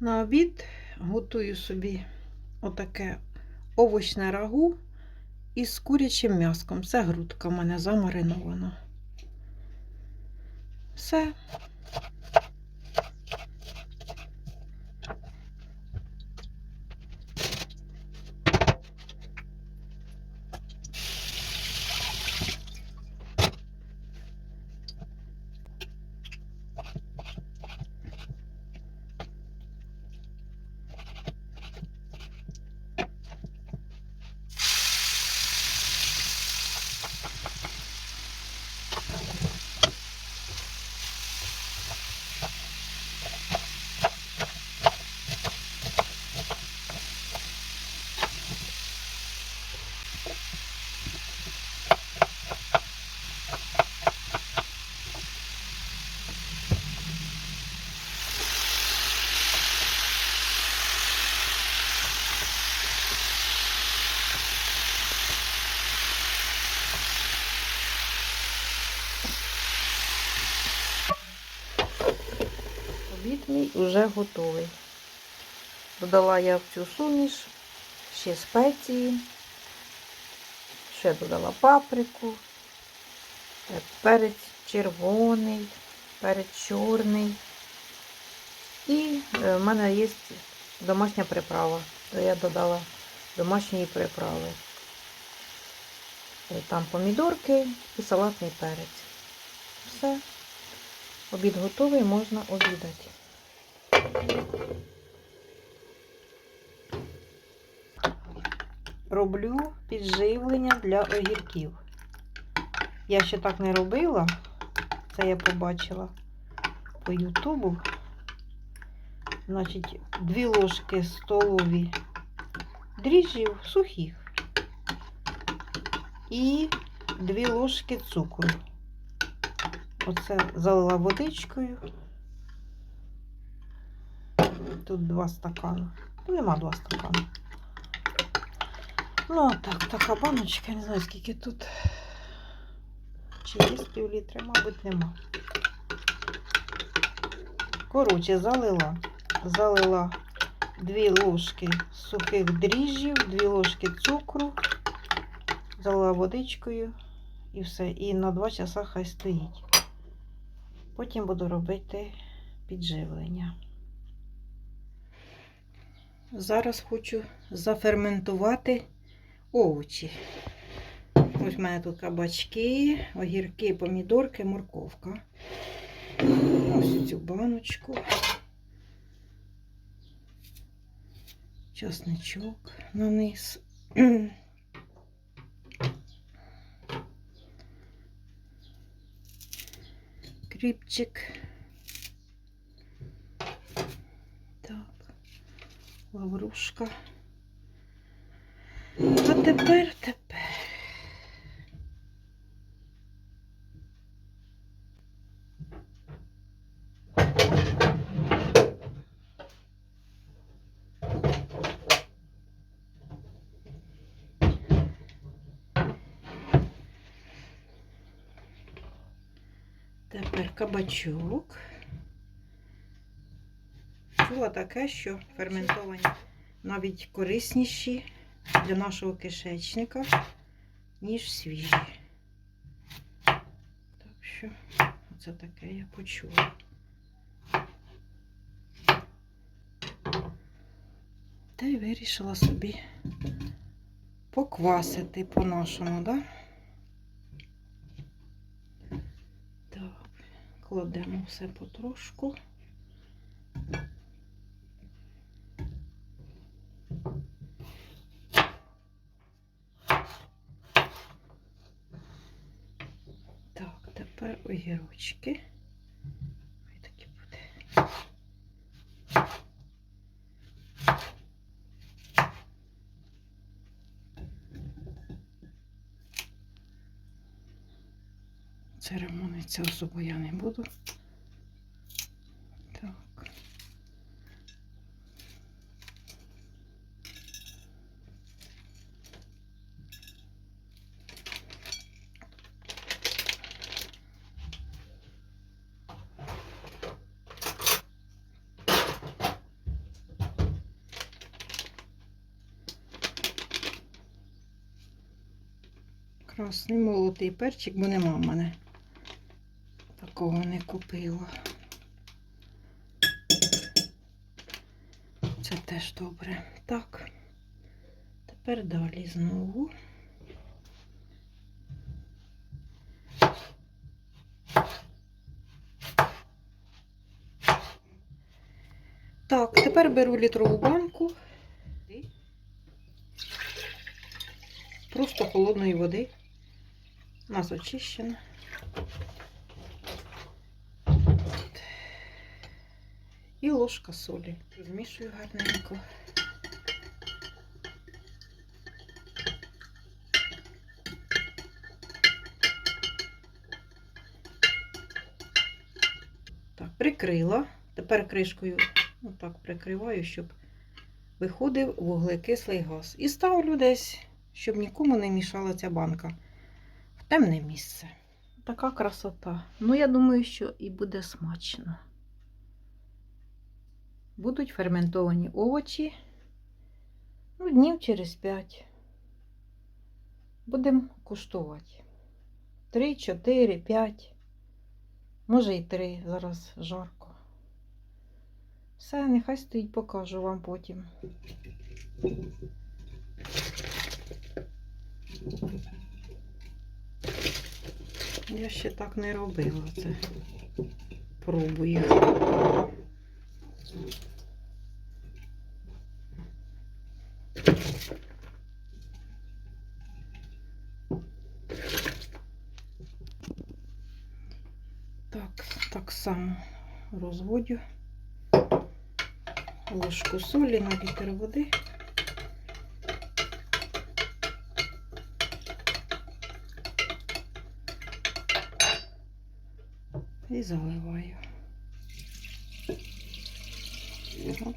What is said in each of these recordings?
На обід готую собі отаке овочне рагу із курячим м'яском. Це грудка в мене замаринована. Все. Обід мій вже готовий. Додала я в цю суміш ще спеції, ще додала паприку, е, перець червоний, перець чорний. І е, в мене є домашня приправа. То я додала домашньої приправи. Е, Там помідорки і салатний перець. Все. Обід готовий, можна обідати. Роблю підживлення для огірків. Я ще так не робила. Це я побачила по Ютубу. Значить, дві ложки столові дріжджів сухих і дві ложки цукру. Оце залила водичкою. Тут два стакани. Ну, нема два стакани. Ну, так, така баночка, не знаю, скільки тут. Чи є пів літра, мабуть, нема. Коротше, залила. Залила дві ложки сухих дріжджів, дві ложки цукру, залила водичкою і все. І на 2 часа хай стоїть. Потім буду робити підживлення. Зараз хочу заферментувати овочі. Ось в мене тут кабачки, огірки, помідорки, морковка. Ось цю баночку. Часничок на низ. Кріпчик. Так, лаврушка. А тепер, тепер. Тепер кабачок. Чула таке, що ферментовані навіть корисніші для нашого кишечника, ніж свіжі. Так що, це таке я почула. Та й вирішила собі поквасити по-нашому? Так, кладемо все потрошку. Так, тепер огірочки. Ой, такі буде. Церемониться особо я не буду. Так. Красний молотий перчик, бо нема в мене. Такого не купила. Це теж добре. Так. Тепер далі знову. Так, тепер беру літрову банку. Просто холодної води. У нас очищена. І ложка солі. Змішую гарненько. Так, прикрила. Тепер кришкою отак прикриваю, щоб виходив вуглекислий газ. І ставлю десь, щоб нікому не мішала ця банка темне місце. Така красота. Ну, я думаю, що і буде смачно. Будуть ферментовані овочі. Ну, днів через 5. Будемо куштувати. 3, 4, 5. Може і 3. Зараз жарко. Все, нехай стоїть, покажу вам потім. Я ще так не робила це. Пробую. Так, так само розводю ложку солі на літр води. І заливаю. Оп.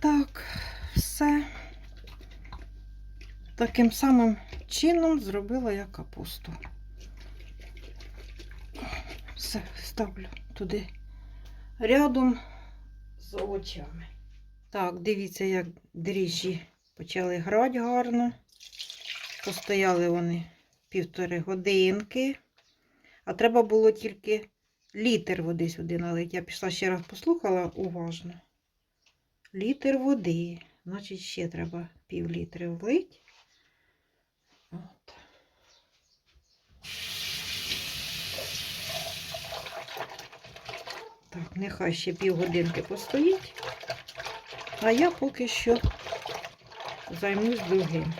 Так, все. Таким самим чином зробила я капусту. Все, ставлю туди рядом з овочами. Так, дивіться, як дріжджі почали грати гарно. Постояли вони півтори годинки. А треба було тільки літр води сюди налити. Я пішла ще раз послухала уважно. Літр води. Значить, ще треба пів літри влити. Так, нехай ще півгодинки постоїть. А я поки що займусь другим.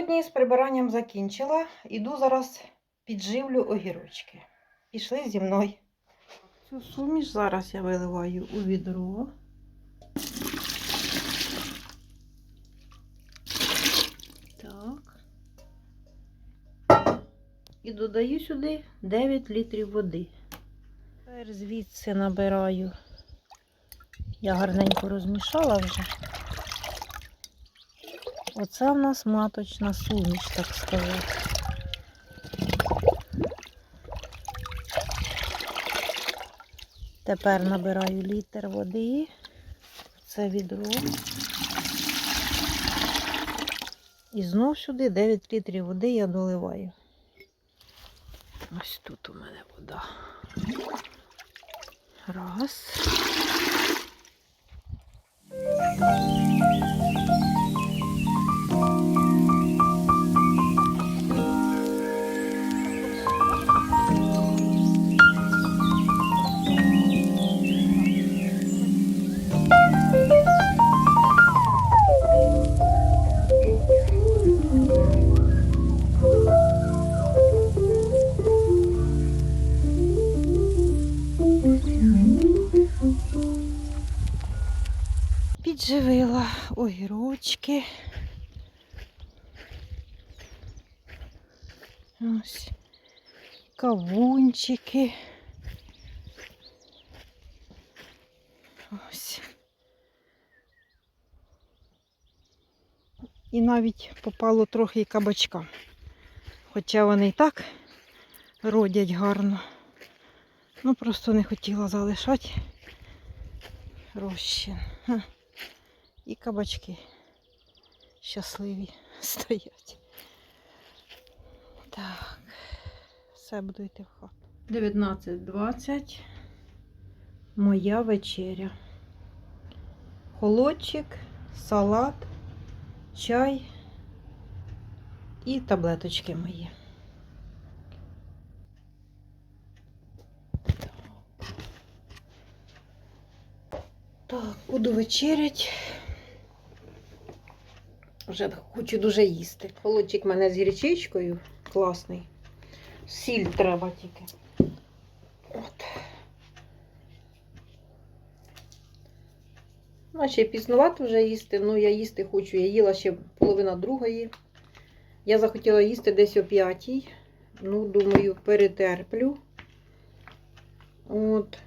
Сьогодні з прибиранням закінчила. Іду зараз підживлю огірочки. Пішли зі мною. Цю суміш зараз я виливаю у відро. Так. І додаю сюди 9 літрів води. Тепер звідси набираю. Я гарненько розмішала вже. Оце в нас маточна суміш, так сказати. Тепер набираю літр води. в Це відро. І знов сюди 9 літрів води я доливаю. Ось тут у мене вода. Раз. Кавунчики. Ось. І навіть попало трохи кабачка. Хоча вони і так родять гарно. Ну, просто не хотіла залишати розчин. І кабачки щасливі стоять. Так, все буду йти в хату. 19.20. Моя вечеря. Холодчик, салат, чай і таблеточки мої. Так, буду вечерять. Вже хочу дуже їсти. Холодчик в мене з гірчичкою класний. Сіль треба тільки. От. Наче пізнувати вже їсти, ну я їсти хочу. Я їла ще половина другої. Я захотіла їсти десь о п'ятій. Ну, думаю, перетерплю. От.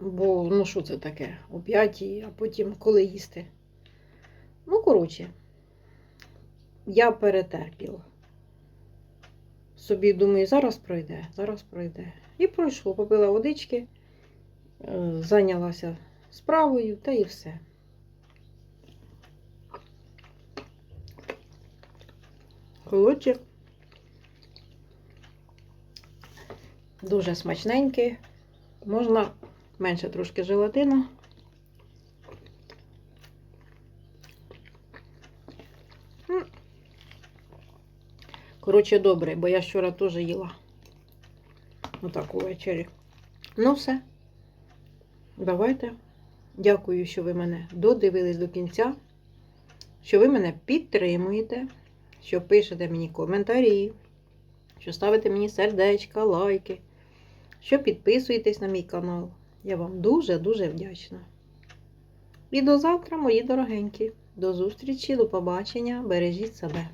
Бо, ну що це таке? О п'ятій, а потім коли їсти. Ну, коротше, я перетерпіла. Собі думаю, зараз пройде, зараз пройде. І пройшло. Попила водички, е, зайнялася справою та і все. Холодчик. Дуже смачненький. Можна менше трошки желатину. Коротше, добре, бо я вчора теж їла. Отак увечері. Ну, все. Давайте. Дякую, що ви мене додивились до кінця, що ви мене підтримуєте, що пишете мені коментарі, що ставите мені сердечка, лайки, що підписуєтесь на мій канал. Я вам дуже-дуже вдячна. І до завтра, мої дорогенькі. До зустрічі, до побачення. Бережіть себе.